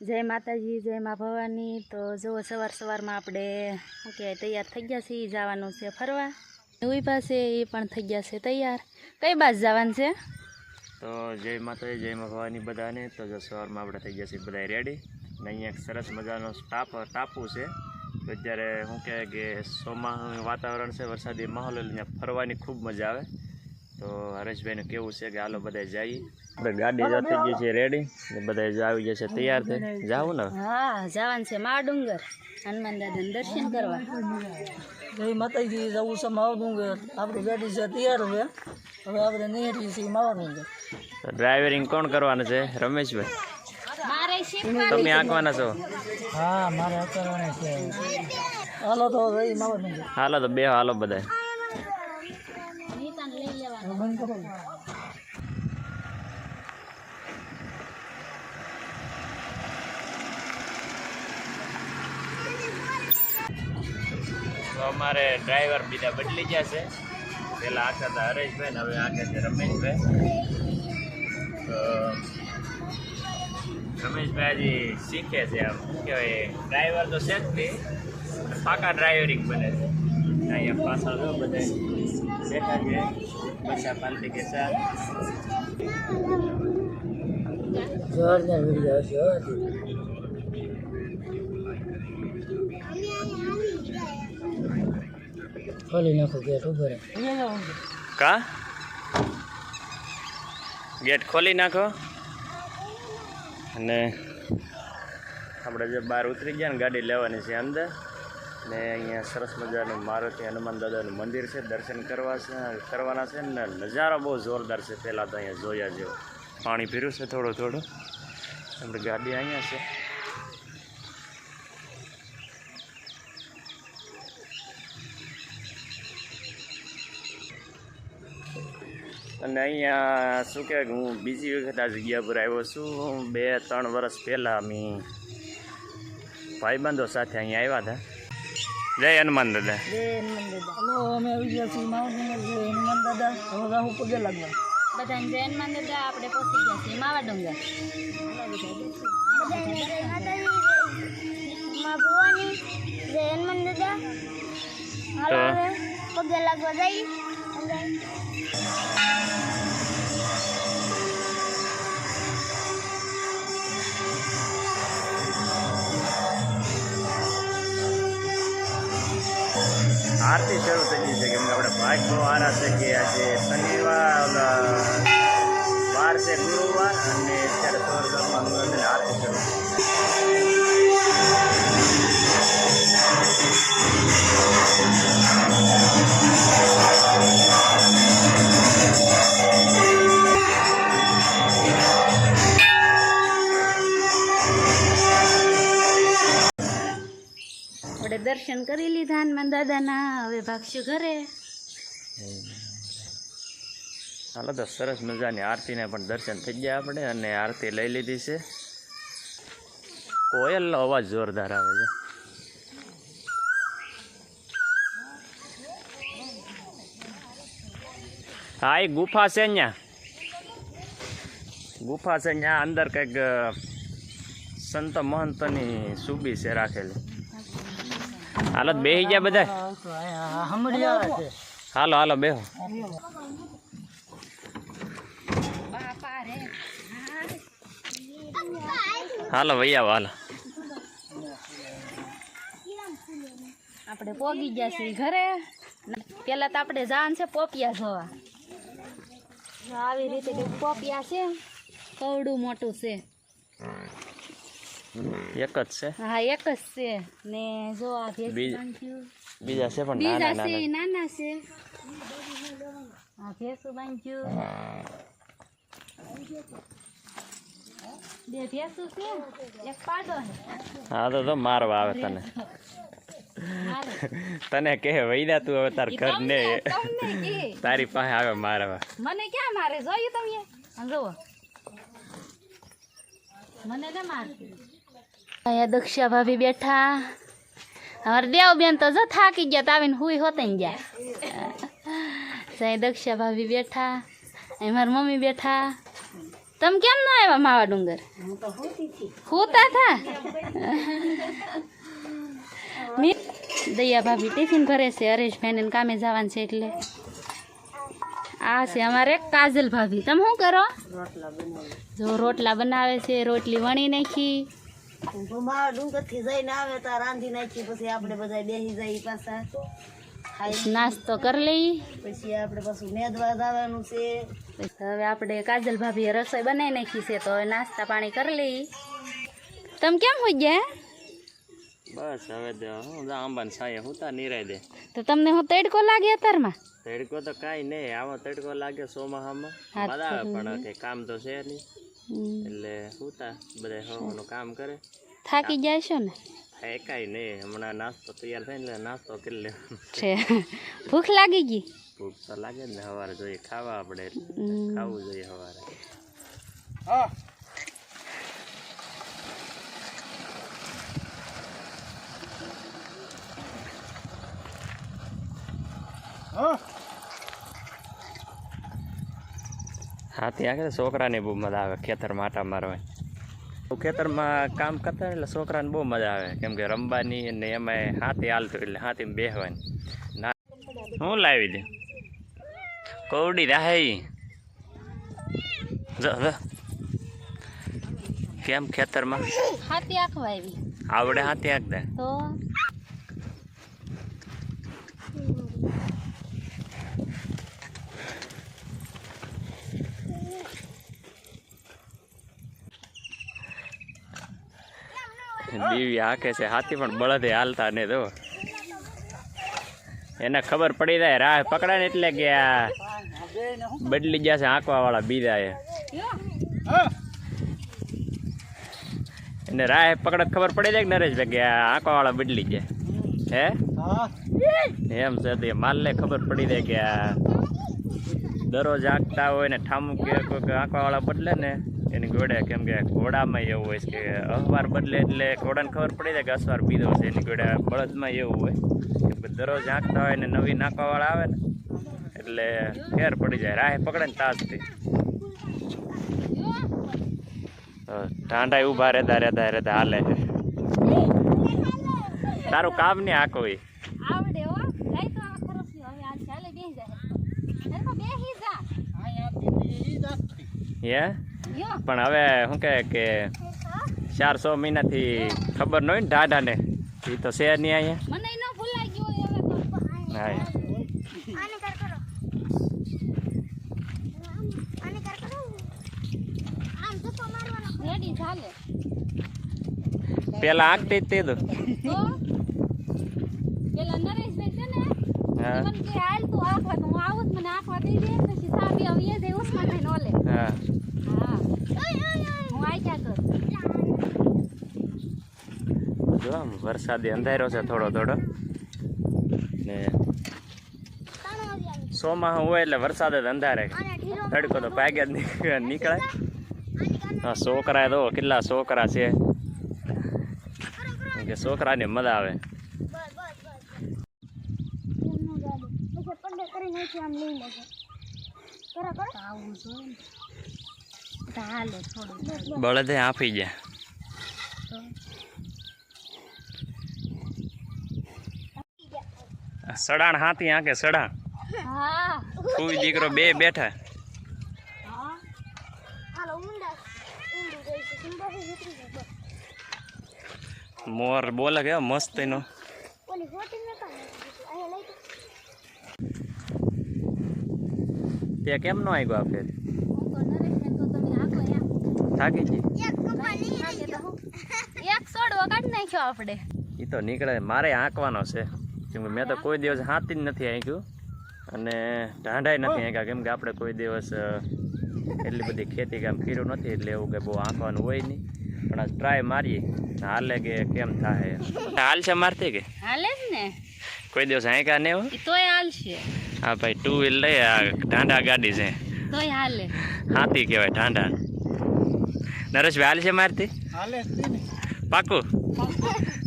જય માતાજી, જય મા ભવાની. તો જુઓ, સવાર સવારમાં આપણે શું કહેવાય, તૈયાર થઈ ગયા છીએ, જવાનું છે ફરવા. ઉઈ પાસે એ પણ થઈ ગયા છે તૈયાર. કઈ બાજ જવાનું છે? તો જય માતાજી, જય મા ભવાની બધાને. તો જો સવારમાં આપણે થઈ ગયા છીએ બધા રેડી ને અહીંયા એક સરસ મજાનો ટાપ, ટાપુ છે. તો અત્યારે શું કહેવાય કે ચોમાસાનું વાતાવરણ છે, વરસાદી માહોલ, એટલે અહીંયા ફરવાની ખૂબ મજા આવે. તો હરેશભાઈનું કેવું છે કે હાલો બધા જઈએ આપણે ગાડી જો થઈ ગઈ છે રેડી બધા આવી આવી જશે તૈયાર થઈ જાવું ને. હા જવાનું છે મા ડુંગર. હનુમાન દાદાને દર્શન કરવા. જય માતાજી જવું છે માવડુંગર આપણી ગાડી છે તૈયાર છે હવે આપણે નીકળીએ છીએ માવડુંગર ડુંગર. ડ્રાઇવરિંગ કોણ કરવાનું છે? રમેશભાઈ. મારે તમે આંકવાના છો. હા મારે આંકવાના છે. હાલો તો હાલો તો બે હાલો બધા તો અમારે ડ્રાઈવર બીજા બદલી ગયા છે. પેલા આખા હતા હરેશભાઈ હવે આખે છે રમેશભાઈ. તો રમેશભાઈ હજી શીખે છે આમ. કહેવાય ડ્રાઈવર તો છે જ નહીં પાકા ડ્રાઈવરિંગ બને છે. અહીંયા પાછળ બધા બેઠા છે. બસા પાલતી કે સા જોરદાર વીડિયો છે હો ખોલી નાખો ગેટ ઉપર કા? ગેટ ખોલી નાખો. અને આપણે જે બહાર ઉતરી ગયા ને ગાડી લેવાની છે અંદર. ને અહીંયા સરસ મજાનું મારુતિ હનુમાન દાદાનું મંદિર છે, દર્શન કરવા છે, કરવાના છે ને નજારો બહુ જોરદાર છે, પહેલાં તો અહીંયા જોયા જેવો. પાણી પીર્યું છે થોડું થોડું. આપણે ગાડી અહીંયા છે. અને અહીંયા શું કે હું બીજી વખત આ જગ્યા પર આવ્યો છું. બે ત્રણ વર્ષ પહેલાં અમે ભાઈબંધો સાથે અહીંયા આવ્યા હતા. જય હનુમાન દાદા. જય હનુમાન દાદા. હલો અમે આવી ગયા છીએ માવડુંગર જય હનુમાન દાદા હવે રાહુ પગે લાગવા બધાને જય હનુમાન દાદા આપણે પહોંચી ગયા છીએ માવા ડુંગર. માં જય હનુમાન દાદા. હાલો તો- હવે પગે લાગવા જઈ. આરતી શરૂ થઈ ગઈ છે કેમ કે આપણે ભાગ બહુ આરા છે કે આજે શનિવાર વાર છે ગુરુવાર અને અત્યારે આરતી શરૂ આપણે દર્શન કરી લીધા. દાદાના હવે ભાગશું ઘરે. ચાલો તો સરસ મજાની આરતીને પણ દર્શન થઈ ગયા આપણે અને આરતી લઈ લીધી છે. કોયલનો અવાજ જોરદાર આવે છે. હા, એ ગુફા છે અહીંયા ગુફા છે અહીંયા અંદર કંઈક સંત મહંતની સુબી છે રાખેલી. હાલો તો બેસી ગયા બધા હમણાં આવે છે. હાલો હાલો બેહો હાલો વૈયા હાલો. આપણે પોગી ગયા છીએ ઘરે. પેલા તો આપણે જવાનું છે પોપિયા જોવા. જો આવી રીતે કંઈક પોપિયા છે. કવડું મોટું છે. એક જ છે. હા એક જ છે. ને જો આ ભેંસ બીજા છે. પણ નાના નાના છે નાના. છે. આ ભેંસું બાંધ્યું બે ભેંસું છે એક પાડો હા તો તો મારવા આવે તને. તને કે વૈદા તું હવે તાર ઘર ને તારી પાસે આવે મારવા. મને ક્યાં મારે? જોયું તમે? જુઓ. મને ના મારતી. અહીંયા દક્ષા ભાભી બેઠા. અમારે દેવ બેન તો જો થાકી ગયા તો આવીને હુઈ હોત ગયા. સાંઈ દક્ષા ભાભી બેઠા, અહીં મારી મમ્મી બેઠા. તમે કેમ ન આવ્યા માવા ડુંગર? હોતા થા? દયા ભાભી ટિફિન ભરે છે હરેશભાઈને કામે જવાનું છે એટલે. આ છે અમારે કાજલ ભાભી. તમે શું કરો? જો રોટલા બનાવે છે, રોટલી વણી નાખી. મારા ડુંગરથી જઈને આવે તો રાંધી નાખી પછી આપણે બધા બેસી જઈએ પાછા. નાસ્તો કરી લઈ પછી આપણે પાછું મેદવા જવાનું છે. હવે આપણે કાજલ ભાભીએ રસોઈ બનાવી નાખી છે તો નાસ્તા પાણી કરી લઈ તમે કેમ હોઈ ગયા? બસ હવે આંબાને સાયે હુતા નિરાય દે. તો તમને હું તડકો લાગે અત્યારમાં? તડકો તો કાંઈ નહીં આવો તડકો લાગે સોમાહામાં. મજા આવે પણ કામ તો છે નહીં. એટલે હુતા બધા હવાનું કામ કરે. થાકી જાય છો ને? થાય કાંઈ નહીં હમણાં નાસ્તો તૈયાર થાય ને એટલે નાસ્તો કરી લેવાનો છે. ભૂખ લાગી ગઈ? ભૂખ તો લાગે જ ને સવારે જોઈએ ખાવા આપણે એટલે. હમ. ખાવું જોઈએ સવારે હા. ત્યાં કે છોકરાને બહુ મજા આવે ખેતરમાં આટા મારવાની ખેતરમાં કામ કરતા એટલે છોકરાને બહુ મજા આવે. કેમ કે રમવાની અને એમાંય હાથી હાલતું એટલે હાથી બેહવાની ના. હું લાવી દે? કૌડી રાહે. કેમ ખેતરમાં? હાથી આખવા આવી. આવડે હાથી આંખ દે? તો? દીવી હાકે છે, હાથી પણ બળદે હાલતા ને તો. એને ખબર પડી જાય, રાહ પકડાય ને એટલે આ બદલી જશે આંકવા વાળા બીજા એને રાહ પકડે ખબર પડી જાય કે નરેશભાઈ કે આંકવા વાળા બદલી જાય હે? એમ છે તો, માલને ખબર પડી જાય આ દરરોજ આંકતા હોય ને ઠામું કે આંકવા વાળા બદલે ને. એની ઘોડે કેમ કે ઘોડામાં એવું હોય છે કે અખબાર બદલે એટલે ઘોડાને ખબર પડી જાય કે અસવાર પીધો છે. એની ઘોડે બળદમાં એવું હોય કેમ કે દરરોજ આંકતા હોય ને નવી નાખવા વાળા આવે ને એટલે ફેર પડી જાય. રાહે પકડે ને તાજથી. ટાંડા ઊભા રહેતા રહેતા રહેતા હાલે તારું કામ નહીં આખો ઈ. આવડે પણ હવે શું કહે કે ચાર સો મહિનાથી ખબર ન હોય ને ઢાઢાને. એ તો છે નહીં અહીંયા. મને ન ગયો હવે હા આને કર કરો. આને કર કરો. આમ ધક્કો મારવાનો. રેડી ચાલે. પેલા આગતી જ તે તો? પેલા નરેશભાઈ છે ને હા. મને કે હાલ તું આખવા તો હું આવું જ મને આખવા દઈ દે પછી સાબી આવી જાય ઉસ્માન ભાઈ નોલે. હા. જો આમ વરસાદી અંધારો છે થોડો થોડો. ને સોમાં હોય એટલે વરસાદ જ અંધારે. તડકો તો ભાગ્યા જ નીકળે. હા છોકરા તો કેટલા છોકરા છે. કે છોકરાને મજા આવે. આમ લઈ લેજો કરો કરો આવું જોઈએ બળદે આપી ગયા. સડાણ હાથી આંકે સડાણ. કોઈ દીકરો બે બેઠા. મોર બોલે કે મસ્ત એનો. ઓલી હોટી મેં કાઢી દીધી. અહીંયા લઈ તે કેમ નો આવ્યો આ ફેર હું તો નરેશભાઈ તો તમે આખો યા થાકી ગઈ. એક સોડવો કાઢી નાખ્યો આપણે. એ તો નીકળે. મારે આંકવાનો છે. કેમ કે મેં તો કોઈ દિવસ હાથી જ નથી આંક્યું અને ઢાંઢાય નથી આંક્યા કેમ કે આપણે કોઈ દિવસ એટલી બધી ખેતી કામ કર્યું નથી એટલે એવું કે બહુ આંકવાનું હોય નહીં. પણ આજ ટ્રાય મારીએ. હાલે કે કેમ થાય હાલ છે મારતી કે? હાલે જ ને. કોઈ દિવસ આંક્યા નહીં તોય હાલશે હા ભાઈ ટુ વ્હીલ લઈ આ ઢાંઢા ગાડી છે. તોય હાલે. હાથી કહેવાય ઢાંઢા. નરેશભાઈ હાલ છે મારતી હાલે પાકું?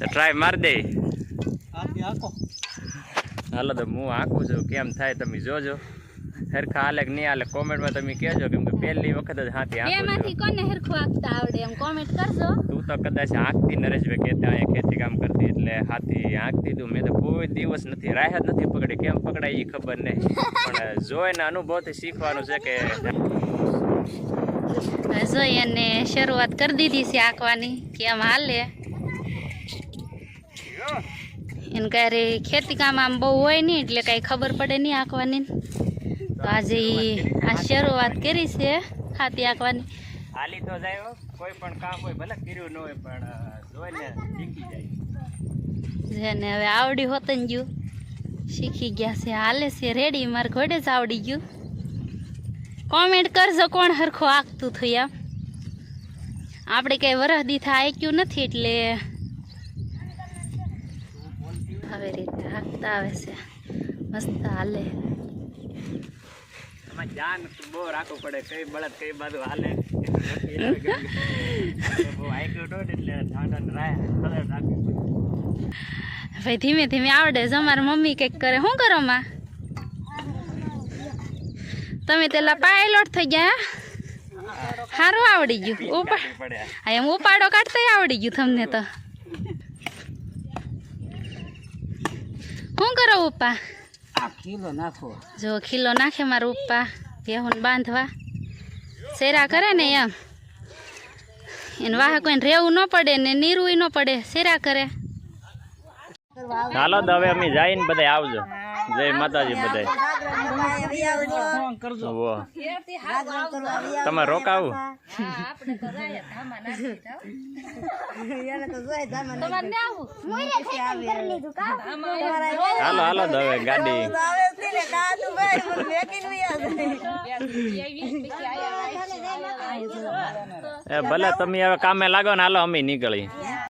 ટ્રાય મારી દે. હાલો તો હું આંકું છું. કેમ થાય તમે જોજો. હરખા હાલે કે નહીં હાલે? કોમેન્ટમાં તમે કહેજો કેમ કે પહેલી વખત જ હાથી બે આંખો કોને હરખું આંકતા આવડે એમ? કોમેન્ટ કરજો. તું તો કદાચ આંકતી નરેશભાઈ કહેતા અહીંયા ખેતી કામ કરતી એટલે હાથી આંકતી તું. મેં તો કોઈ દિવસ નથી રાહ જ નથી પકડી. કેમ પકડાય એ ખબર નહીં. પણ જોઈને અનુભવથી શીખવાનું છે કે જોઈ અને શરૂઆત કરી દીધી છે આંકવાની કે આમ હાલે. એને ક્યારે ખેતી કામ આમ બહુ હોય નહીં એટલે કાંઈ ખબર પડે નહીં આંકવાની. તો આજે આ શરૂઆત કરી છે ખાતી આંકવાની. હાલી તો જાય કોઈ પણ કામ હોય ભલે કર્યું ન હોય પણ જોઈને શીખી જાય. જેને હવે આવડી હોત ને ગયું. શીખી ગયા છે હાલે છે રેડી. મારે ઘોડે જ આવડી ગયું. કોમેન્ટ કરજો કોણ હરખું આંકતું થયું એમ. આપણે કઈ વરહદી થાય આંક્યું નથી એટલે આવી રીતે હાકતા આવે છે. મસ્ત હાલે. ધ્યાન બહુ રાખવું પડે. કઈ બળદ કઈ બાજુ હાલે. ભાઈ ધીમે ધીમે આવડે છે. અમારી મમ્મી કંઈક કરે. શું કરો માં? તમે પેલા પાયલોટ થઈ ગયા સારું આવડી ગયું. ઉપા હા એમ ઉપાડો કાઢતા આવડી ગયું તમને તો. શું કરો ઉપા? ખીલો કિલો નાખો. જો ખીલો નાખે મારું ઉપા. ભેહું બાંધવા. શેરા કરે ને એમ. એને વાહ કોઈને રહેવું ન પડે ને નીરવું ન પડે. શેરા કરે? ચાલો તો હવે અમે જઈને બધા આવજો. જય માતાજી બધા તમે રોકાવું? હાલો હાલો તો હવે ગાડી એ ભલે તમે હવે કામે લાગો ને હાલો અમે નીકળી.